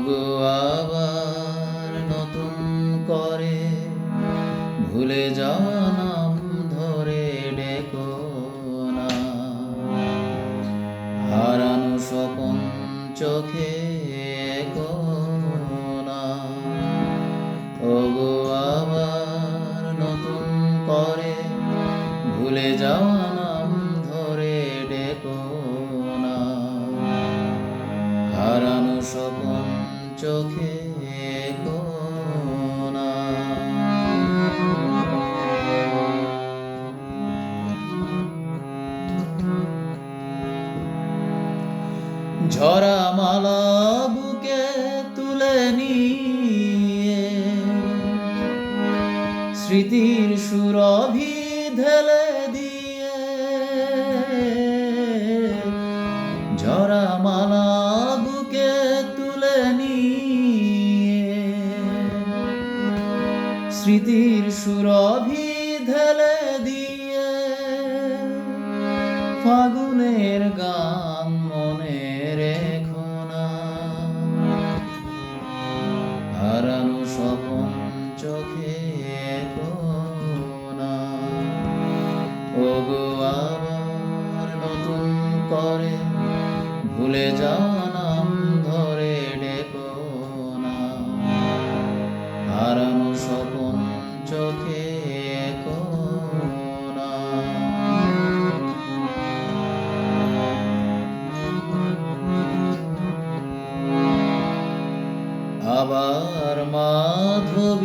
ওগো আবার নতুন করে ভুলে যাওয়া নাম ধরে ডেকো না। হারানো স্বপন চোখে না। ওগো আবার নতুন করে ভুলে যাওয়া নাম ধরে ডেকো না। হারানো স্বপন চোখে ঝরা মালা বুকে তুলে নিয়ে স্মৃতির সুরভি ঢেলে দিয়ে স্মৃতির সুরভি ঢেলে দিয়ে ফাগুনের গান মনে রেখো না। হারানো স্বপন চোখে আবার নতুন করে ভুলে যাওয়া নাম আবার মাধবীলতা,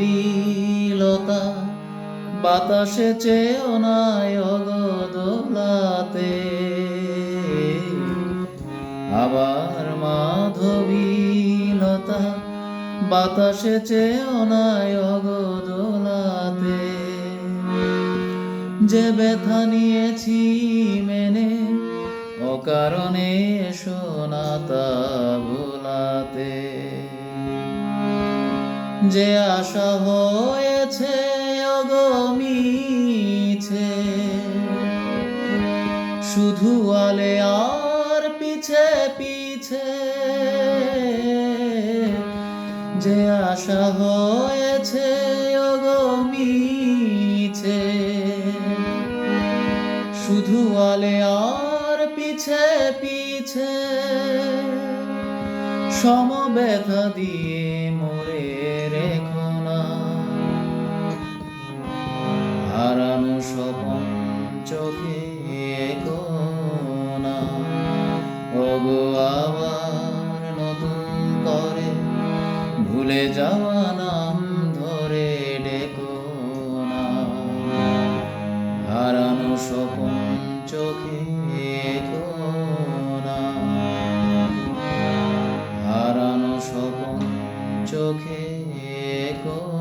বাতাসে চেয়েও নাই আবার মাধবীলতা, বাতাসে চেয়েও নাই যে ব্যথা নিয়েছি মেনে, অকারণে শোনাতা ভোলাতে। যে আশা হয়েছে অগমিছে শুধু আলে আর পিছে পিছে। যে আশা হয়েছে অগমিছে শুধু আলে আর পিছে পিছে। সমব্যথা দিয়ে মরে রেখো না। হারানো স্বপন চোখে না। ওগো, আবার নতুন করে ভুলে যাওয়া নাম ধরে ডেকো না। হারানো স্বপন চোখে চোখে এগো